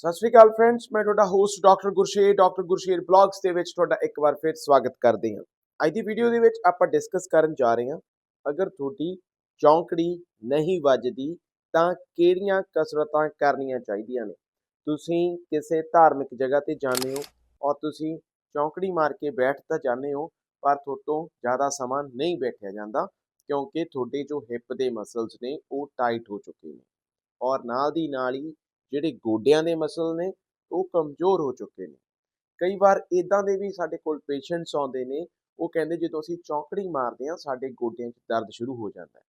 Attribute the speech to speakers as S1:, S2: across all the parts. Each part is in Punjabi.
S1: ਸਤਿ ਸ਼੍ਰੀ ਅਕਾਲ ਫਰੈਂਡਸ ਮੈਂ ਤੁਹਾਡਾ host doctor Gursher doctor Gursher blogs ਦੇ ਵਿੱਚ ਤੁਹਾਡਾ ਇੱਕ ਵਾਰ ਫਿਰ ਸਵਾਗਤ ਕਰਦੇ ਹਾਂ ਅੱਜ ਦੀ ਵੀਡੀਓ ਦੇ ਵਿੱਚ ਆਪਾਂ ਡਿਸਕਸ ਕਰਨ ਜਾ ਰਹੇ ਹਾਂ ਅਗਰ ਤੁਹਾਡੀ ਚੌਂਕੜੀ ਨਹੀਂ ਵੱਜਦੀ ਤਾਂ ਕਿਹੜੀਆਂ ਕਸਰਤਾਂ ਕਰਨੀਆਂ ਚਾਹੀਦੀਆਂ ਨੇ ਤੁਸੀਂ ਕਿਸੇ ਧਾਰਮਿਕ ਜਗ੍ਹਾ ਤੇ ਜਾਂਦੇ ਹੋ ਔਰ ਤੁਸੀਂ ਚੌਂਕੜੀ ਮਾਰ ਕੇ ਬੈਠ ਤਾਂ ਜਾਂਦੇ ਹੋ ਪਰ ਤੋਂ ਜ਼ਿਆਦਾ ਸਮਾਂ ਨਹੀਂ ਬੈਠਿਆ ਜਾਂਦਾ ਕਿਉਂਕਿ ਤੁਹਾਡੇ ਜੋ ਹਿੱਪ ਦੇ ਮਸਲਸ ਨੇ ਉਹ ਟਾਈਟ ਹੋ ਚੁੱਕੇ ਨੇ ਔਰ ਨਾਲ ਦੀ ਨਾਲ ਹੀ ਜਿਹੜੇ ਗੋਡਿਆਂ ਦੇ ਮਸਲ ਨੇ ਉਹ ਕਮਜ਼ੋਰ ਹੋ ਚੁੱਕੇ ਨੇ ਕਈ ਵਾਰ ਇਦਾਂ ਦੇ ਵੀ ਸਾਡੇ ਕੋਲ ਪੇਸ਼ੈਂਟਸ ਆਉਂਦੇ ਨੇ ਉਹ ਕਹਿੰਦੇ ਜਦੋਂ ਅਸੀਂ ਚੌਂਕੜੀ ਮਾਰਦੇ ਹਾਂ ਸਾਡੇ ਗੋਡਿਆਂ 'ਚ ਦਰਦ ਸ਼ੁਰੂ ਹੋ ਜਾਂਦਾ ਹੈ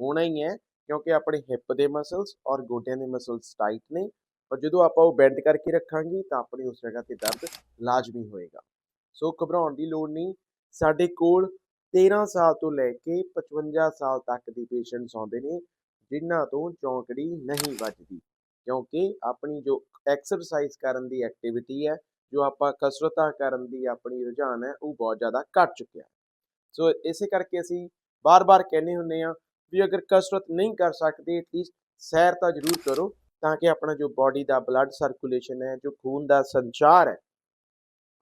S1: ਹੋਣਾ ਹੀ ਹੈ ਕਿਉਂਕਿ ਆਪਣੇ ਹਿੱਪ ਦੇ ਮਸਲਸ ਔਰ ਗੋਡਿਆਂ ਦੇ ਮਸਲਸ ਟਾਈਟ ਨੇ ਪਰ ਜਦੋਂ ਆਪਾਂ ਉਹ ਬੈਂਡ ਕਰਕੇ ਰੱਖਾਂਗੇ ਤਾਂ ਆਪਣੀ ਉਸ ਜਗ੍ਹਾ ਤੇ ਦਰਦ ਲਾਜ਼ਮੀ ਹੋਏਗਾ ਸੋ ਘਬਰਾਉਣ ਦੀ ਲੋੜ ਨਹੀਂ ਸਾਡੇ ਕੋਲ 13 ਸਾਲ ਤੋਂ ਲੈ ਕੇ 55 ਸਾਲ ਤੱਕ ਦੇ ਪੇਸ਼ੈਂਟਸ ਆਉਂਦੇ ਨੇ ਜਿਨ੍ਹਾਂ ਤੋਂ ਚੌਂਕੜੀ ਨਹੀਂ ਵੱਜਦੀ ਕਿਉਂਕਿ ਆਪਣੀ ਜੋ ਐਕਸਰਸਾਈਜ਼ ਕਰਨ ਦੀ ਐਕਟੀਵਿਟੀ ਹੈ ਜੋ ਆਪਾਂ ਕਸਰਤਾਂ ਕਰਨ ਦੀ ਆਪਣੀ ਰੁਝਾਨ ਹੈ ਉਹ ਬਹੁਤ ਜ਼ਿਆਦਾ ਘਟ ਚੁੱਕਿਆ ਸੋ ਇਸੇ ਕਰਕੇ ਅਸੀਂ ਬਾਰ-ਬਾਰ ਕਹਿੰਦੇ ਹੁੰਨੇ ਆ ਵੀ ਅਗਰ ਕਸਰਤ ਨਹੀਂ ਕਰ ਸਕਦੇ ਏਟਲੀਸਟ ਸੈਰ ਤਾਂ ਜ਼ਰੂਰ ਕਰੋ ਤਾਂ ਕਿ ਆਪਣਾ ਜੋ ਬਾਡੀ ਦਾ ਬਲੱਡ ਸਰਕੂਲੇਸ਼ਨ ਹੈ ਜੋ ਖੂਨ ਦਾ ਸੰਚਾਰ ਹੈ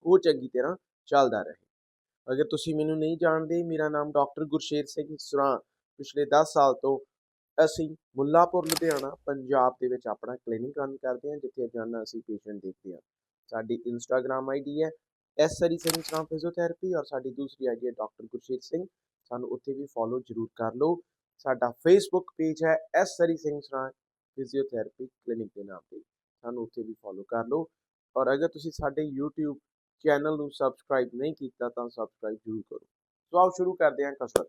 S1: ਉਹ ਚੰਗੀ ਤਰ੍ਹਾਂ ਚੱਲਦਾ ਰਹੇ ਅਗਰ ਤੁਸੀਂ ਮੈਨੂੰ ਨਹੀਂ ਜਾਣਦੇ ਮੇਰਾ ਨਾਮ ਡਾਕਟਰ ਗੁਰਸ਼ੇਰ ਸਿੰਘ ਸੁਰਾ ਪਿਛਲੇ 10 ਸਾਲ ਤੋਂ ਅਸੀਂ ਮੁੱਲਾਪੁਰ ਲੁਧਿਆਣਾ ਪੰਜਾਬ ਦੇ ਵਿੱਚ ਆਪਣਾ ਕਲੀਨਿਕ ਰਨ ਕਰਦੇ ਹਾਂ ਜਿੱਥੇ ਰੋਜ਼ਾਨਾ ਅਸੀਂ ਪੇਸ਼ੈਂਟ ਦੇਖਦੇ ਹਾਂ ਸਾਡੀ ਇੰਸਟਾਗ੍ਰam ਆਈਡੀ ਹੈ ਐਸ ਸਰੀ ਸਿੰਘ ਸਰਾਮ ਫਿਜ਼ੀਓਥੈਰੇਪੀ ਔਰ ਸਾਡੀ ਦੂਸਰੀ ਆਈਡੀ ਹੈ ਡਾਕਟਰ ਗੁਰਸ਼ੀਤ ਸਿੰਘ ਸਾਨੂੰ ਉੱਥੇ ਵੀ ਫੋਲੋ ਜ਼ਰੂਰ ਕਰ ਲਓ ਸਾਡਾ ਫੇਸਬੁੱਕ ਪੇਜ ਹੈ ਐਸ ਸਰੀ ਸਿੰਘ ਸਰਾਮ ਫਿਜ਼ੀਓਥੈਰੇਪੀ ਕਲੀਨਿਕ ਦੇ ਨਾਮ ਤੇ ਸਾਨੂੰ ਉੱਥੇ ਵੀ ਫੋਲੋ ਕਰ ਲਓ ਔਰ ਅਗਰ ਤੁਸੀਂ ਸਾਡੇ YouTube ਚੈਨਲ ਨੂੰ ਸਬਸਕ੍ਰਾਈਬ ਨਹੀਂ ਕੀਤਾ ਤਾਂ ਸਬਸਕ੍ਰਾਈਬ ਜ਼ਰੂਰ ਕਰੋ ਸੋ ਆਓ ਸ਼ੁਰੂ ਕਰਦੇ ਹਾਂ ਕਸਰਤ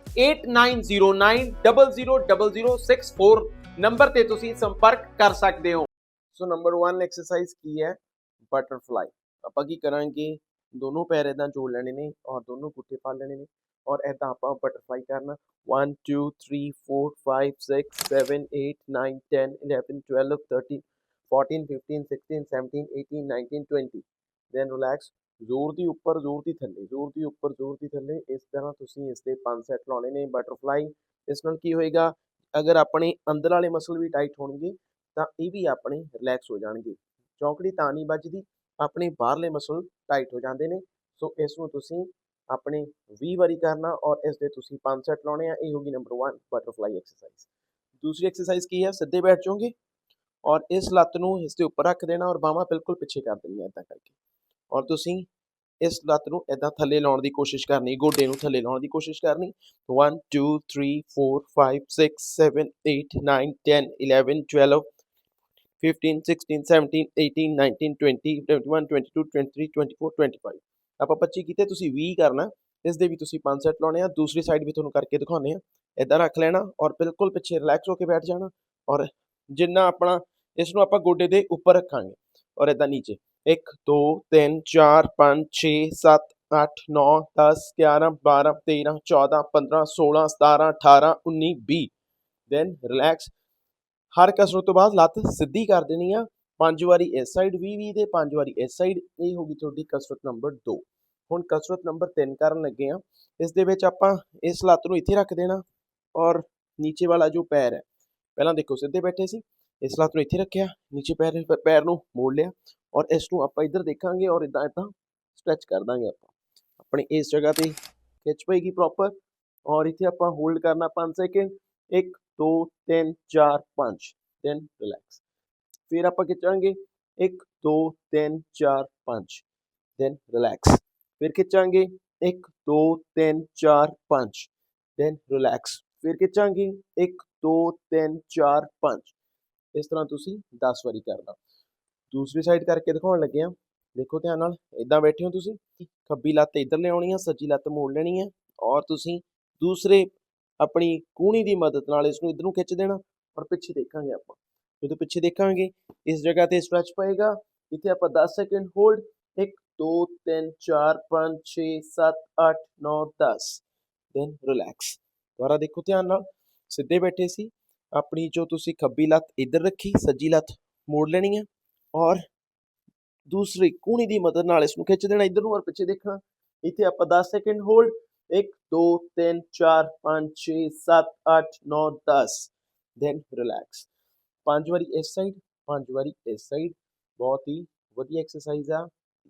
S1: 8909000064 ਨੰਬਰ ਤੇ ਤੁਸੀਂ ਸੰਪਰਕ ਕਰ ਸਕਦੇ ਹੋ ਸੋ ਨੰਬਰ 1 ਐਕਸਰਸਾਈਜ਼ ਕੀ ਹੈ ਬਟਰਫਲਾਈ ਆਪਾਂ ਕੀ ਕਰਾਂਗੇ ਦੋਨੋਂ ਪੈਰ ਇਦਾਂ ਜੋੜ ਲੈਣੇ ਨੇ ਔਰ ਦੋਨੋਂ ਗੁੱਟੇ ਪਾ ਲੈਣੇ ਨੇ ਔਰ ਇਦਾਂ ਆਪਾਂ ਬਟਰਫਲਾਈ ਕਰਨਾ 1 2 3 4 5 6 7 8 9 10 11 12 13 14 15 16 17 18 19 20 then relax ਜ਼ੋਰ ਦੀ ਉੱਪਰ ਜ਼ੋਰ ਦੀ ਥੱਲੇ ਜ਼ੋਰ ਦੀ ਉੱਪਰ ਜ਼ੋਰ ਦੀ ਥੱਲੇ ਇਸ ਤਰ੍ਹਾਂ ਤੁਸੀਂ ਇਸ ਦੇ ਪੰਜ ਸੈਟ ਲਾਉਣੇ ਨੇ ਬਟਰਫਲਾਈ ਇਸ ਨਾਲ ਕੀ ਹੋਏਗਾ ਅਗਰ ਆਪਣੇ ਅੰਦਰ ਵਾਲੇ ਮਸਲ ਵੀ ਟਾਈਟ ਹੋਣਗੇ ਤਾਂ ਇਹ ਵੀ ਆਪਣੇ ਰਿਲੈਕਸ ਹੋ ਜਾਣਗੇ ਚੌਂਕੜੀ ਤਾਂ ਨਹੀਂ ਵੱਜਦੀ ਆਪਣੇ ਬਾਹਰਲੇ ਮਸਲ ਟਾਈਟ ਹੋ ਜਾਂਦੇ ਨੇ ਸੋ ਇਸ ਨੂੰ ਤੁਸੀਂ ਆਪਣੇ 20 ਵਾਰੀ ਕਰਨਾ ਔਰ ਇਸ ਦੇ ਤੁਸੀਂ ਪੰਜ ਸੈਟ ਲਾਉਣੇ ਆ ਇਹ ਹੋਗੀ ਨੰਬਰ 1 ਬਟਰਫਲਾਈ ਐਕਸਰਸਾਈਜ਼ ਦੂਸਰੀ ਐਕਸਰਸਾਈਜ਼ ਕੀ ਹੈ ਸਿੱਧੇ ਬੈਠ ਜਾਓਗੇ ਔਰ ਇਸ ਲੱਤ ਨੂੰ ਇਸ ਦੇ ਉੱਪਰ ਰੱਖ ਦੇਣਾ ਔਰ ਬਾਹਾਂ ਬਿਲਕੁਲ ਪਿੱਛੇ ਕਰ ਦੇਣੀਆਂ ਇਦਾਂ ਕਰਕੇ ਔਰ ਤੁਸੀਂ ਇਸ ਲੱਤ ਨੂੰ ਇਦਾਂ ਥੱਲੇ ਲਾਉਣ ਦੀ ਕੋਸ਼ਿਸ਼ ਕਰਨੀ ਗੋਡੇ ਨੂੰ ਥੱਲੇ ਲਾਉਣ ਦੀ ਕੋਸ਼ਿਸ਼ ਕਰਨੀ 1 2 3 4 5 6 7 8 9 10 11 12 15 16 17 18 19 20 21 22 23 24 25 ਆਪਾਂ 25 ਕੀਤੇ ਤੁਸੀਂ 20 ਕਰਨਾ ਇਸ ਦੇ ਵੀ ਤੁਸੀਂ ਪੰਜ ਸੈਟ ਲਾਉਣੇ ਆ ਦੂਸਰੀ ਸਾਈਡ ਵੀ ਤੁਹਾਨੂੰ ਕਰਕੇ ਦਿਖਾਉਣੇ ਆ ਇਦਾਂ ਰੱਖ ਲੈਣਾ ਔਰ ਬਿਲਕੁਲ ਪਿੱਛੇ ਰਿਲੈਕਸ ਹੋ ਕੇ ਬੈਠ ਜਾਣਾ ਔਰ ਜਿੰਨਾ ਆਪਣਾ ਇਸ ਨੂੰ ਆਪਾਂ ਗੋਡੇ ਦੇ ਉੱਪਰ ਰੱਖਾਂਗੇ ਔਰ ਇਦਾਂ ਨੀਚੇ ਇੱਕ ਦੋ ਤਿੰਨ ਚਾਰ ਪੰਜ ਛੇ ਸੱਤ ਅੱਠ ਨੌ 10 11 12 13 14 15 16 17 18 19 20 ਦੈਨ ਰਿਲੈਕਸ ਹਰ ਕਸਰਤ ਤੋਂ ਬਾਅਦ ਲੱਤ ਸਿੱਧੀ ਕਰ ਦੇਣੀ ਆ ਪੰਜ ਵਾਰੀ ਇਸ ਸਾਈਡ 20 20 ਤੇ ਪੰਜ ਵਾਰੀ ਇਸ ਸਾਈਡ ਇਹ ਹੋ ਗਈ ਤੁਹਾਡੀ ਕਸਰਤ ਨੰਬਰ 2 ਹੁਣ ਕਸਰਤ ਨੰਬਰ 3 ਕਰਨ ਲੱਗੇ ਆ ਇਸ ਦੇ ਵਿੱਚ ਆਪਾਂ ਇਸ ਲੱਤ ਨੂੰ ਇੱਥੇ ਰੱਖ ਦੇਣਾ ਔਰ ਨੀਚੇ ਵਾਲਾ ਜੋ ਪੈਰ ਹੈ ਪਹਿਲਾਂ ਦੇਖੋ ਸਿੱਧੇ ਬੈਠੇ ਸੀ ਇਸ ਲੱਤ ਨੂੰ ਇੱਥੇ ਰੱਖਿਆ ਨੀਚੇ ਪੈਰ ਪੈਰ ਨੂੰ ਮੋੜ ਲਿਆ और इस टू आप इधर देखा और इदा इदा स्ट्रैच कर देंगे आप अपनी इस जगह पर खिंच पेगी प्रोपर और इतने आप होल्ड करना पांच सैकेंड एक दो तीन चार पाँच दैन रिलैक्स फिर आप खिंचा एक दो तीन चार पाँच दैन रिलैक्स फिर खिंचा एक दो तीन चार पाँच दैन रिलैक्स फिर खिंचा एक दो तीन चार पाँच इस तरह तुम दस बारी करना ਦੂਸਰੀ ਸਾਈਡ ਕਰਕੇ ਦਿਖਾਉਣ ਲੱਗੇ ਆ ਦੇਖੋ ਧਿਆਨ ਨਾਲ ਇਦਾਂ ਬੈਠੇ ਹੋ ਤੁਸੀਂ ਖੱਬੀ ਲੱਤ ਇਧਰ ਲਿਆਉਣੀ ਆ ਸੱਜੀ ਲੱਤ ਮੋੜ ਲੈਣੀ ਆ ਔਰ ਤੁਸੀਂ ਦੂਸਰੇ ਆਪਣੀ ਕੂਣੀ ਦੀ ਮਦਦ ਨਾਲ ਇਸ ਨੂੰ ਇਧਰ ਨੂੰ ਖਿੱਚ ਦੇਣਾ ਔਰ ਪਿੱਛੇ ਦੇਖਾਂਗੇ ਆਪਾਂ ਜਦੋਂ ਪਿੱਛੇ ਦੇਖਾਂਗੇ ਇਸ ਜਗ੍ਹਾ ਤੇ ਸਟ੍ਰੈਚ ਪਏਗਾ ਇੱਥੇ ਆਪਾਂ 10 ਸੈਕਿੰਡ ਹੋਲਡ 1 2 3 4 5 6 7 8 9 10 ਦੈਨ ਰਿਲੈਕਸ ਦੁਬਾਰਾ ਦੇਖੋ ਧਿਆਨ ਨਾਲ ਸਿੱਧੇ ਬੈਠੇ ਸੀ ਆਪਣੀ ਜੋ ਤੁਸੀਂ ਖੱਬੀ ਲੱਤ ਇੱਧਰ ਰੱਖੀ ਸੱਜੀ ਲੱਤ ਮੋੜ ਲੈਣੀ ਆ ਔਰ ਦੂਸਰੀ ਕੂਣੀ ਦੀ ਮਦਦ ਨਾਲ ਇਸ ਨੂੰ ਖਿੱਚ ਦੇਣਾ ਇਧਰ ਨੂੰ ਔਰ ਪਿੱਛੇ ਦੇਖਣਾ ਇੱਥੇ ਆਪਾਂ 10 ਸੈਕਿੰਡ ਹੋਲਡ 1 2 3 4 5 6 7 8 9 10 ਦੈਨ ਰਿਲੈਕਸ ਪੰਜ ਵਾਰੀ ਇਸ ਸਾਈਡ ਪੰਜ ਵਾਰੀ ਇਸ ਸਾਈਡ ਬਹੁਤ ਹੀ ਵਧੀਆ ਐਕਸਰਸਾਈਜ਼ ਆ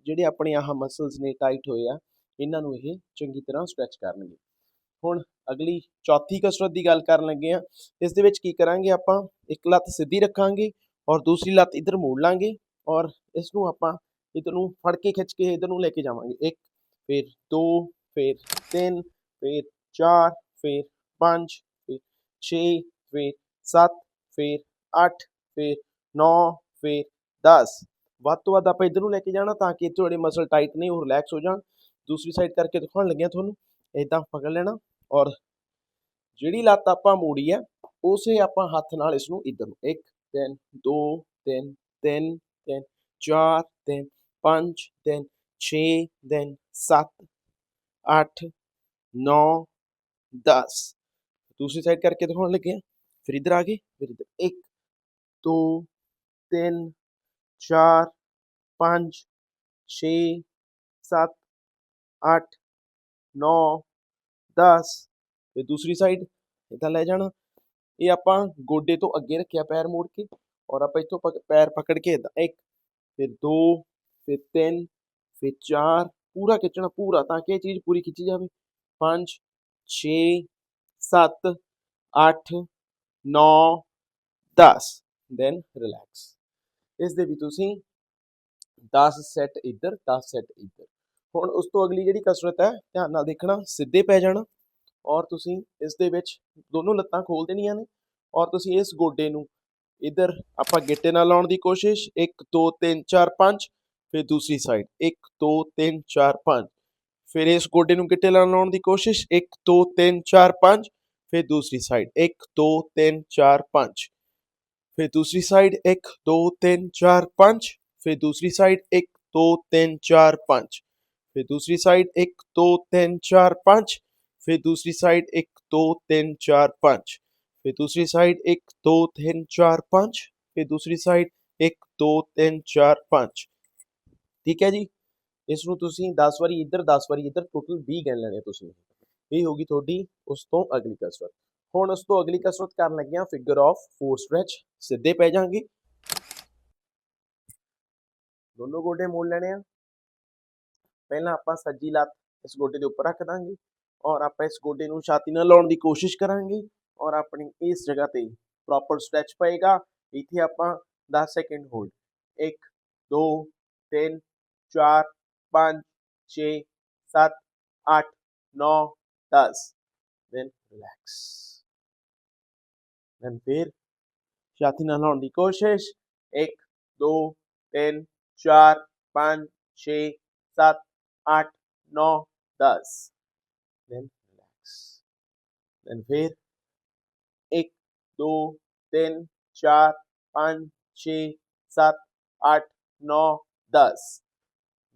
S1: ਜਿਹੜੇ ਆਪਣੇ ਆਹ ਮਸਲਸ ਨੇ ਟਾਈਟ ਹੋਏ ਆ ਇਹਨਾਂ ਨੂੰ ਇਹ ਚੰਗੀ ਤਰ੍ਹਾਂ ਸਟ੍ਰੈਚ ਕਰਨਗੇ ਹੁਣ ਅਗਲੀ ਚੌਥੀ ਕਸਰਤ ਦੀ ਗੱਲ ਕਰਨ ਲੱਗੇ ਆ ਇਸ ਦੇ ਵਿੱਚ ਕੀ ਕਰਾਂਗੇ ਆਪਾਂ ਇੱਕ ਲੱਤ ਸਿੱਧੀ ਰੱਖਾਂਗੇ ਔਰ ਦੂਸਰੀ ਲੱਤ ਇਧਰ ਮੋੜ ਲਾਂਗੇ ਔਰ ਇਸ ਨੂੰ ਆਪਾਂ ਇਧਰ ਨੂੰ ਫੜ ਕੇ ਖਿੱਚ ਕੇ ਇਧਰ ਨੂੰ ਲੈ ਕੇ ਜਾਵਾਂਗੇ ਇੱਕ ਫਿਰ ਦੋ ਫਿਰ ਤਿੰਨ ਫਿਰ ਚਾਰ ਫਿਰ ਪੰਜ ਫਿਰ 6 ਫਿਰ 7 ਫਿਰ 8 ਫਿਰ 9 ਫਿਰ 10 ਵੱਧ ਤੋਂ ਵੱਧ ਆਪਾਂ ਇਧਰ ਨੂੰ ਲੈ ਕੇ ਜਾਣਾ ਤਾਂ ਕਿ ਤੁਹਾਡੇ ਮਸਲ ਟਾਈਟ ਨਹੀਂ ਹੋ ਰਿਲੈਕਸ ਹੋ ਜਾਣ ਦੂਸਰੀ ਸਾਈਡ ਕਰਕੇ ਦਿਖਾਉਣ ਲੱਗਿਆ ਤੁਹਾਨੂੰ ਇਦਾਂ ਫੜ ਲੈਣਾ ਔਰ ਜਿਹੜੀ ਲੱਤ ਆਪਾਂ ਮੋੜੀ ਹੈ ਉਸੇ ਆਪਾਂ ਹੱਥ ਨਾਲ ਇਸ ਨੂੰ ਇਧਰ ਨੂੰ ਇੱਕ दिन दो दिन तीन दिन चार दिन पांच दिन छः दिन सात आठ नौ दस दूसरी साइड करके दिखाने लगे हैं फिर इधर आ गए फिर इधर एक दो तीन चार पाँच छ सात आठ नौ दस फिर दूसरी साइड इधर ले जाना ਇਹ ਆਪਾਂ ਗੋਡੇ ਤੋਂ ਅੱਗੇ ਰੱਖਿਆ ਪੈਰ ਮੋੜ ਕੇ ਔਰ ਆਪਾਂ ਇੱਥੋਂ ਪੈਰ ਪਕੜ ਕੇ ਇਦਾਂ ਇੱਕ ਫਿਰ ਦੋ ਫਿਰ ਤਿੰਨ ਫਿਰ ਚਾਰ ਪੂਰਾ ਖਿੱਚਣਾ ਪੂਰਾ ਤਾਂ ਕਿ ਇਹ ਚੀਜ਼ ਪੂਰੀ ਖਿੱਚੀ ਜਾਵੇ 5 6 7 8 9 10 ਦੈਨ ਰਿਲੈਕਸ ਇਸ ਦੇ ਵੀ ਤੁਸੀਂ 10 ਸੈੱਟ ਇੱਧਰ 10 ਸੈੱਟ ਇੱਧਰ ਹੁਣ ਉਸ ਤੋਂ ਅਗਲੀ ਜਿਹੜੀ ਕਸਰਤ ਹੈ ਧਿਆਨ ਨਾਲ ਦੇਖਣਾ ਸਿੱਧੇ ਪੈ ਜਾਣਾ ਔਰ ਤੁਸੀਂ ਇਸ ਦੇ ਵਿੱਚ ਦੋਨੋਂ ਲੱਤਾਂ ਖੋਲ ਦੇਣੀਆਂ ਨੇ ਔਰ ਤੁਸੀਂ ਇਸ ਗੋਡੇ ਨੂੰ ਇਧਰ ਆਪਾਂ ਗਿੱਟੇ ਨਾਲ ਲਾਉਣ ਦੀ ਕੋਸ਼ਿਸ਼ 1 2 3 4 5 ਫਿਰ ਦੂਸਰੀ ਸਾਈਡ 1 2 3 4 5 ਫਿਰ ਇਸ ਗੋਡੇ ਨੂੰ ਗਿੱਟੇ ਨਾਲ ਲਾਉਣ ਦੀ ਕੋਸ਼ਿਸ਼ 1 2 3 4 5 ਫਿਰ ਦੂਸਰੀ ਸਾਈਡ 1 2 3 4 5 ਫਿਰ ਦੂਸਰੀ ਸਾਈਡ 1 2 3 4 5 ਫਿਰ ਦੂਸਰੀ ਸਾਈਡ 1 2 3 4 5 ਫਿਰ ਦੂਸਰੀ ਸਾਈਡ 1 2 3 4 5 ਫਿਰ ਦੂਸਰੀ ਸਾਈਡ 1 2 3 4 5 ਫਿਰ ਦੂਸਰੀ ਸਾਈਡ 1 2 3 4 5 ਫਿਰ ਦੂਸਰੀ ਸਾਈਡ 1 2 3 4 5 ਠੀਕ ਹੈ ਜੀ ਇਸ ਨੂੰ ਤੁਸੀਂ 10 ਵਾਰੀ ਇੱਧਰ 10 ਵਾਰੀ ਇੱਧਰ ਟੋਟਲ 20 ਗਿਣ ਲੈਣੇ ਤੁਸੀਂ ਇਹ ਹੋ ਗਈ ਤੁਹਾਡੀ ਉਸ ਤੋਂ ਅਗਲੀ ਕਸਰਤ ਹੁਣ ਉਸ ਤੋਂ ਅਗਲੀ ਕਸਰਤ ਕਰਨ ਲੱਗੇ ਆ ਫਿਗਰ ਆਫ 4 ਸਟ੍ਰੈਚ ਸਿੱਧੇ ਪੈ ਜਾਾਂਗੇ ਦੋਨੋਂ ਗੋਡੇ ਮੋੜ ਲੈਣੇ ਆ ਪਹਿਲਾਂ ਆਪਾਂ ਸੱਜੀ ਲੱਤ ਇਸ ਗੋਡੇ ਦੇ ਉੱਪਰ ਰੱਖ ਦਾਂਗੇ ਔਰ ਆਪਾਂ ਇਸ ਗੋਡੇ ਨੂੰ ਛਾਤੀ ਨਾਲ ਲਾਉਣ ਦੀ ਕੋਸ਼ਿਸ਼ ਕਰਾਂਗੇ ਔਰ ਆਪਣੀ ਇਸ ਜਗ੍ਹਾ ਤੇ ਪ੍ਰੋਪਰ ਸਟ੍ਰੈਚ ਪਏਗਾ ਇੱਥੇ ਆਪਾਂ 10 second hold 1 2 3 4 5 6 7 8 9 10 then relax then फिर छाती ਨਾਲ ਲਾਉਣ ਦੀ ਕੋਸ਼ਿਸ਼ 1 2 3 4 5 6 7 8 9 10 then relax then फिर एक दो तीन चार पाँच छ सात आठ नौ दस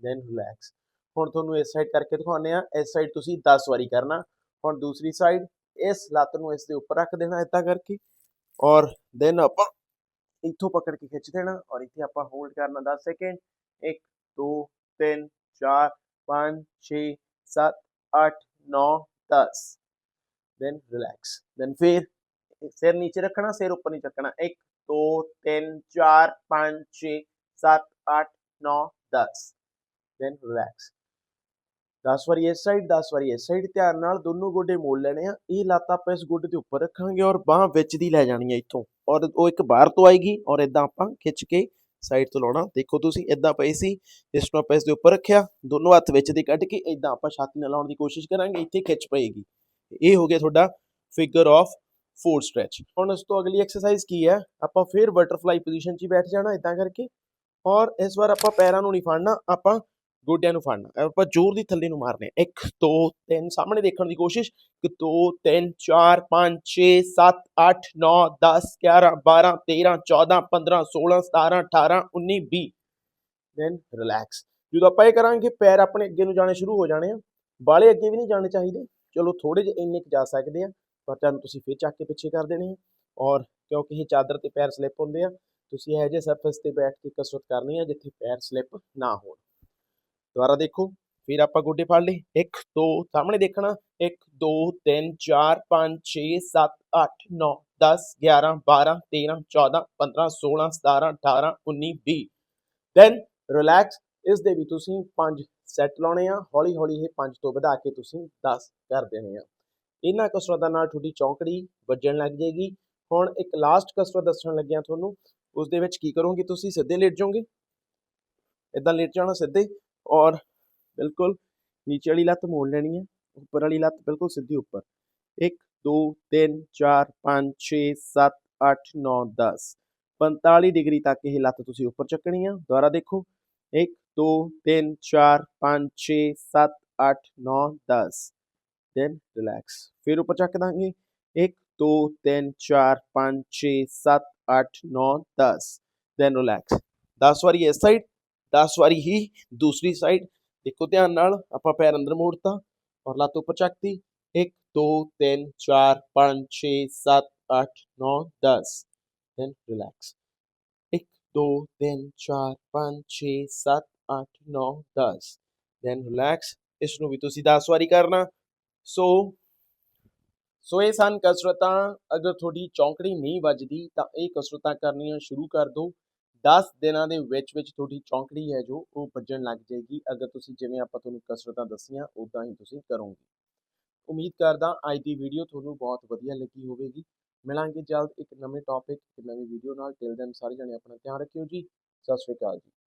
S1: then relax ਹੁਣ ਤੁਹਾਨੂੰ ਇਸ ਸਾਈਡ ਕਰਕੇ ਦਿਖਾਉਂਦੇ ਆ ਇਸ ਸਾਈਡ ਤੁਸੀਂ 10 ਵਾਰੀ ਕਰਨਾ ਹੁਣ ਦੂਸਰੀ ਸਾਈਡ ਇਸ ਲੱਤ ਨੂੰ ਇਸ ਦੇ ਉੱਪਰ ਰੱਖ ਦੇਣਾ ਇਦਾਂ ਕਰਕੇ ਔਰ ਦੈਨ ਆਪਾਂ ਇੱਥੋਂ ਪਕੜ ਕੇ ਖਿੱਚ ਦੇਣਾ ਔਰ ਇੱਥੇ ਆਪਾਂ ਹੋਲਡ ਕਰਨਾ 10 ਸੈਕਿੰਡ 1 2 3 4 5 6 7 8 ਨੌ 10 ਦੈਨ ਰਿਲੈਕਸ ਦੈਨ ਫੇਰ ਸਿਰ ਨੀਚੇ ਰੱਖਣਾ ਸਿਰ ਉੱਪਰ ਨਹੀਂ ਚੱਕਣਾ 1 2 3 4 5 6 7 8 9 10 ਦੈਨ ਰਿਲੈਕਸ 10 ਵਾਰੀ ਇਸ ਸਾਈਡ 10 ਵਾਰੀ ਇਸ ਸਾਈਡ ਧਿਆਨ ਨਾਲ ਦੋਨੋਂ ਗੋਡੇ ਮੋੜ ਲੈਣੇ ਆ ਇਹ ਲੱਤ ਆਪਾਂ ਇਸ ਗੋਡੇ ਦੇ ਉੱਪਰ ਰੱਖਾਂਗੇ ਔਰ ਬਾਹ ਵਿੱਚ ਦੀ ਲੈ ਜਾਣੀ ਹੈ ਇੱਥੋਂ ਔਰ ਉਹ ਇੱਕ ਬਾਹਰ ਤੋਂ ਆਏਗੀ ਔਰ ਇਦਾਂ ਆਪਾਂ ਖਿੱਚ ਕੇ ਸਾਈਡ ਤੋਂ ਲਾਉਣਾ ਦੇਖੋ ਤੁਸੀਂ ਇਦਾਂ ਪਏ ਸੀ ਇਸ ਨੂੰ ਆਪਾਂ ਇਸ ਦੇ ਉੱਪਰ ਰੱਖਿਆ ਦੋਨੋਂ ਹੱਥ ਵਿੱਚ ਦੀ ਕੱਢ ਕੇ ਇਦਾਂ ਆਪਾਂ ਛਾਤੀ ਨਾਲ ਲਾਉਣ ਦੀ ਕੋਸ਼ਿਸ਼ ਕਰਾਂਗੇ ਇੱਥੇ ਖਿੱਚ ਪਏਗੀ ਇਹ ਹੋ ਗਿਆ ਤੁਹਾਡਾ ਫਿਗਰ ਆਫ ਫੋਰ ਸਟ੍ਰੈਚ ਹੁਣ ਇਸ ਤੋਂ ਅਗਲੀ ਐਕਸਰਸਾਈਜ਼ ਕੀ ਹੈ ਆਪਾਂ ਫੇਰ ਬਟਰਫਲਾਈ ਪੋਜੀਸ਼ਨ 'ਚ ਬੈਠ ਜਾਣਾ ਇਦਾਂ ਕਰਕੇ ਔਰ ਇਸ ਵਾਰ ਆਪਾਂ ਪੈਰਾਂ ਨੂੰ ਨਹੀਂ ਫੜਨਾ ਆਪਾਂ ਗੋਡਿਆਂ ਨੂੰ ਫੜਨਾ ਆਪਾਂ ਜ਼ੋਰ ਦੀ ਥੱਲੇ ਨੂੰ ਮਾਰਨੇ 1 2 3 ਸਾਹਮਣੇ ਦੇਖਣ ਦੀ ਕੋਸ਼ਿਸ਼ ਕਿ 2 3 4 5 6 7 8 9 10 11 12 13 14 15 16 17 18 19 20 ਦੈਨ ਰਿਲੈਕਸ ਜਦੋਂ ਆਪਾਂ ਇਹ ਕਰਾਂਗੇ ਪੈਰ ਆਪਣੇ ਅੱਗੇ ਨੂੰ ਜਾਣੇ ਸ਼ੁਰੂ ਹੋ ਜਾਣੇ ਆ ਬਾਲੇ ਅੱਗੇ ਵੀ ਨਹੀਂ ਜਾਣੇ ਚਾਹੀਦੇ ਚਲੋ ਥੋੜੇ ਜਿਹੇ ਇੰਨੇ ਕ ਜਾ ਸਕਦੇ ਆ ਪਰ ਤੁਹਾਨੂੰ ਤੁਸੀਂ ਫੇਰ ਚੱਕ ਕੇ ਪਿੱਛੇ ਕਰ ਦੇਣੇ ਆ ਔਰ ਕਿਉਂਕਿ ਇਹ ਚਾਦਰ ਤੇ ਪੈਰ ਸਲਿੱਪ ਹੁੰਦੇ ਆ ਤੁਸੀਂ ਇਹ ਜੇ ਸਰਫੇਸ ਤੇ ਬੈਠ ਕੇ ਕਸਰਤ ਕਰਨੀ ਆ ਜਿੱਥੇ ਪੈਰ ਸਲਿੱਪ ਨਾ ਹੋਣ ਦੁਬਾਰਾ ਦੇਖੋ ਫਿਰ ਆਪਾਂ ਗੋਡੇ ਫੜ ਲਈ 1 2 ਸਾਹਮਣੇ ਦੇਖਣਾ 1 2 3 4 5 6 7 8 9 10 11 12 13 14 15 16 17 18 19 20 ਥੈਨ ਰਿਲੈਕਸ ਇਸ ਦੇ ਵੀ ਤੁਸੀਂ 5 ਸੈੱਟ ਲਾਉਣੇ ਆ ਹੌਲੀ ਹੌਲੀ ਇਹ 5 ਤੋਂ ਵਧਾ ਕੇ ਤੁਸੀਂ 10 ਕਰ ਦੇਣੇ ਆ ਇਹਨਾਂ ਕਸਰਤਾਂ ਨਾਲ ਤੁਹਾਡੀ ਚੌਂਕੜੀ ਵੱਜਣ ਲੱਗ ਜੇਗੀ ਹੁਣ ਇੱਕ ਲਾਸਟ ਕਸਰਤ ਦੱਸਣ ਲੱਗਿਆ ਤੁਹਾਨੂੰ ਉਸ ਦੇ ਵਿੱਚ ਕੀ ਕਰੋਗੇ ਤੁਸੀਂ ਸਿੱਧੇ ਲੇਟ ਜਾਓਗੇ ਇਦਾਂ ਲੇਟ ਜਾਣਾ ਸਿੱਧੇ और बिल्कुल नीचे वाली लत मोड़ लेनी है ऊपर वाली लत बिल्कुल सीधी ऊपर एक दो तीन चार पाँच छे सत्त अठ नौ दस पंताली डिग्री तक यह लत तुम उपर चकनी है दोबारा देखो एक दो तीन चार पाँच छे सत्त अठ नौ दस दैन रिलैक्स फिर उपर चक देंगे एक दो तीन चार पाँच छे सत्त अठ नौ दस दैन रिलैक्स दस बारी इस साइड 10 ਵਾਰੀ ਹੀ ਦੂਸਰੀ ਸਾਈਡ ਦੇਖੋ ਧਿਆਨ ਨਾਲ ਆਪਾਂ ਪੈਰ ਅੰਦਰ ਮੋੜਤਾ ਔਰ ਲੱਤ ਉੱਪਰ ਚੱਕਤੀ 1 2 3 4 5 6 7 8 9 10 then relax 1 2 3 4 5 6 7 8 9 10 then relax ਇਸ ਨੂੰ ਵੀ ਤੁਸੀਂ 10 ਵਾਰੀ ਕਰਨਾ ਸੋ ਸੋ ਇਹ ਸਨ ਕਸਰਤਾਂ ਅਗਰ ਤੁਹਾਡੀ ਚੌਂਕੜੀ ਨਹੀਂ ਵੱਜਦੀ ਤਾਂ ਇਹ ਕਸਰਤਾਂ ਕਰਨੀਆਂ ਸ਼ੁਰੂ ਕਰ ਦਿਓ 10 ਦਿਨਾਂ ਦੇ ਵਿੱਚ ਵਿੱਚ ਤੁਹਾਡੀ ਚੌਂਕੜੀ ਹੈ ਜੋ ਉਹ ਵੱਜਣ ਲੱਗ ਜਾਏਗੀ ਅਗਰ ਤੁਸੀਂ ਜਿਵੇਂ ਆਪਾਂ ਤੁਹਾਨੂੰ ਕਸਰਤਾਂ ਦੱਸੀਆਂ ਉਦਾਂ ਹੀ ਤੁਸੀਂ ਕਰੋਗੇ ਉਮੀਦ ਕਰਦਾ ਅੱਜ ਦੀ ਵੀਡੀਓ ਤੁਹਾਨੂੰ ਬਹੁਤ ਵਧੀਆ ਲੱਗੀ ਹੋਵੇਗੀ ਮਿਲਾਂਗੇ ਜਲਦ ਇੱਕ ਨਵੇਂ ਟੌਪਿਕ ਇੱਕ ਨਵੀਂ ਵੀਡੀਓ ਨਾਲ ਟਿਲ ਦੈਨ ਸਾਰੇ ਜਣੇ ਆਪਣਾ ਧਿਆਨ ਰੱਖਿਓ ਜੀ ਸਤਿ ਸ਼੍ਰੀ ਅਕਾਲ ਜੀ